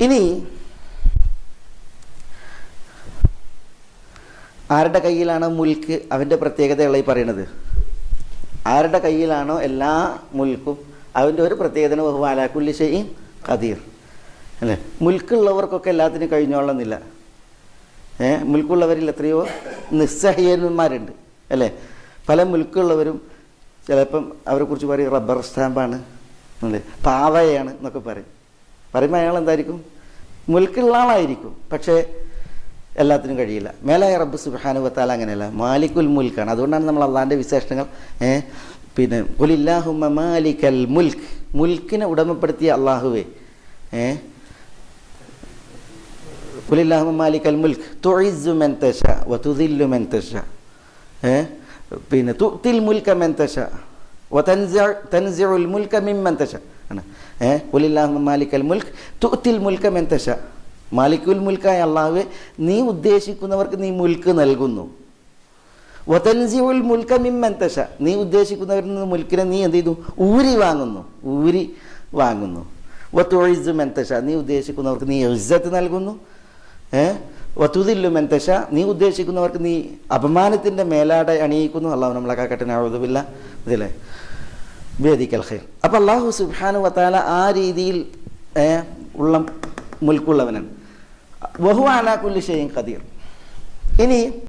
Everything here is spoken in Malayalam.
ഇനി ആരുടെ കയ്യിലാണ് മുൽക്ക്? അവന്റെ പ്രത്യേകതകളായി പറയണത് ആരുടെ കയ്യിലാണോ എല്ലാ മുൽക്കും അവന്റെ ഒരു പ്രത്യേകത വഹു അല കുല്ലി ഷൈഇൻ ഖദീർ. അല്ലേ? മുൽക്കുള്ളവർക്കൊക്കെ എല്ലാത്തിനും കഴിഞ്ഞോളന്നില്ല. ഏഹ് മുൽക്കുള്ളവരിൽ എത്രയോ നിസ്സഹീയന്മാരുണ്ട്. അല്ലേ? പല മുൽക്കുള്ളവരും ചിലപ്പം അവരെ കുറിച്ച് പറയും റബ്ബർ സ്റ്റാമ്പാണ് അല്ലേ? പാവയാണ് എന്നൊക്കെ പറയും. പറയുമ്പോൾ അയാൾ എന്തായിരിക്കും? മുൽക്കുള്ള ആളായിരിക്കും. പക്ഷേ എല്ലാത്തിനും കഴിയില്ല. മേലായ റബ്ബ് സുബാനുവത്താൽ അങ്ങനെയല്ല. മാലിക്കുൽ മുൽക്കാണ്. അതുകൊണ്ടാണ് നമ്മൾ അള്ളാന്റെ വിശേഷണങ്ങൾ പിന്നെ കുലില്ലാഹുമ്മ മാലിക്കൽ മുൽക്ക്. മുൽക്കിനെ ഉടമപ്പെടുത്തിയ അള്ളാഹുവേ ഏ? കുലില്ലാഹുമ്മ മാലിക്കൽ മുൽക്ക്. തൊഴിസുമെൻ മൻ തശ വതുദില്ലു മൻ തശ ഏ? പിന്നെ തുത്തിൽ മുൽക്ക മെന്തശ തൻസിഉൽ മുൽക്ക മിമ്മൻ തശ. ആണ്. ഏ? കുലില്ലാഹുമ്മ മാലിക്കൽ മുൽക്ക് തുത്തിൽ മുൽക്ക മെന്തശ തശ. മാലിക്കുൽ മുൽക്കായ അള്ളാഹുവെ നീ ഉദ്ദേശിക്കുന്നവർക്ക് നീ മുൽക്ക് നൽകുന്നു. വതൻസിഉൽ മുൽക്ക മിമ്മൻ തശ. നീ ഉദ്ദേശിക്കുന്നവരിൽ നിന്ന് മുൽക്കിനെ നീ എന്ത് ചെയ്തു? ഊരി വാങ്ങുന്നു. ഊരി വാങ്ങുന്നു. വത്തുഴിസ് മെന്തശ നീ ഉദ്ദേശിക്കുന്നവർക്ക് നീ ഇസ്സത്ത് നൽകുന്നു. ഏ? വത്തുതില്ലു മെന്തശ നീ ഉദ്ദേശിക്കുന്നവർക്ക് നീ അപമാനത്തിന്റെ മേലാടെ അണിയിക്കുന്നു. അള്ളാഹു നമ്മളെ കാക്കട്ടെ. നാഴുതുമില്ല ഇതിലെ വേദിക്കൽ ഖൈർ. അപ്പം അള്ളാഹു സുബാനു വത്താല ആ രീതിയിൽ ഉള്ള മുൽക്കുള്ളവനാണ്. വഹു അലാ കുല്ലി ഖദീർ. ഇനി